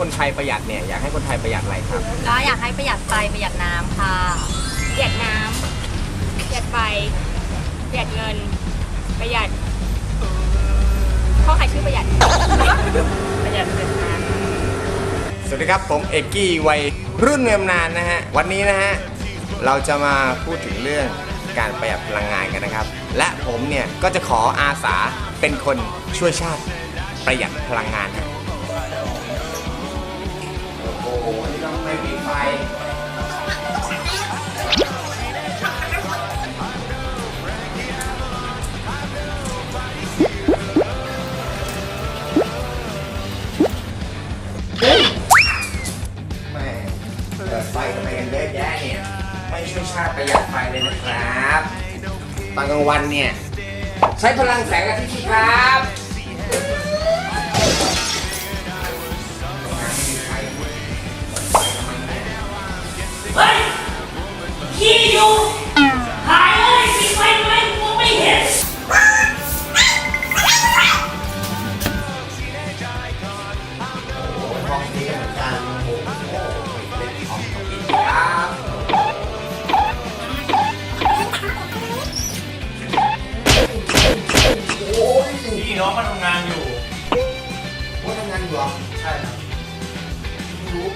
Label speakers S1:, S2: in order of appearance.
S1: คนไทยประหยัดเนี่ยอยากให้คนไทยประหยัดอะไรครับ ก
S2: ็อยากให้ประหยัดไฟประหยัดน้ำค่ะป
S3: ระหยัดน้ำประหยัดไฟประหยัดเงิน ประหยัดข้อใครชื่อประหยัด ประหยัดเงินน้ำ
S1: สวัสดีครับ ผมเอกกี้วัยรุ่นเงินนานนะฮะ วันนี้นะฮะ เราจะมาพูดถึงเรื่องการประหยัดพลังงานกันนะครับ และผมเนี่ย ก็จะขออาสาเป็นคนช่วยชาติประหยัดพลังงานฮะ แม่เปิดไฟทำไมกันเยอะแยะเนี่ย ไม่ช่วยชาติประหยัดไฟเลยนะครับ ตอนกลางวันเนี่ย ใช้พลังแสงอาทิตย์สิครับ
S4: ห้องนี้เหมือนกันโอ้โหเป็นของ
S1: กินครับ
S5: พี่น้องมาทำงานอยู่
S4: ว่าทำงานอยู่อะ
S5: ใช่ครับ
S4: รู้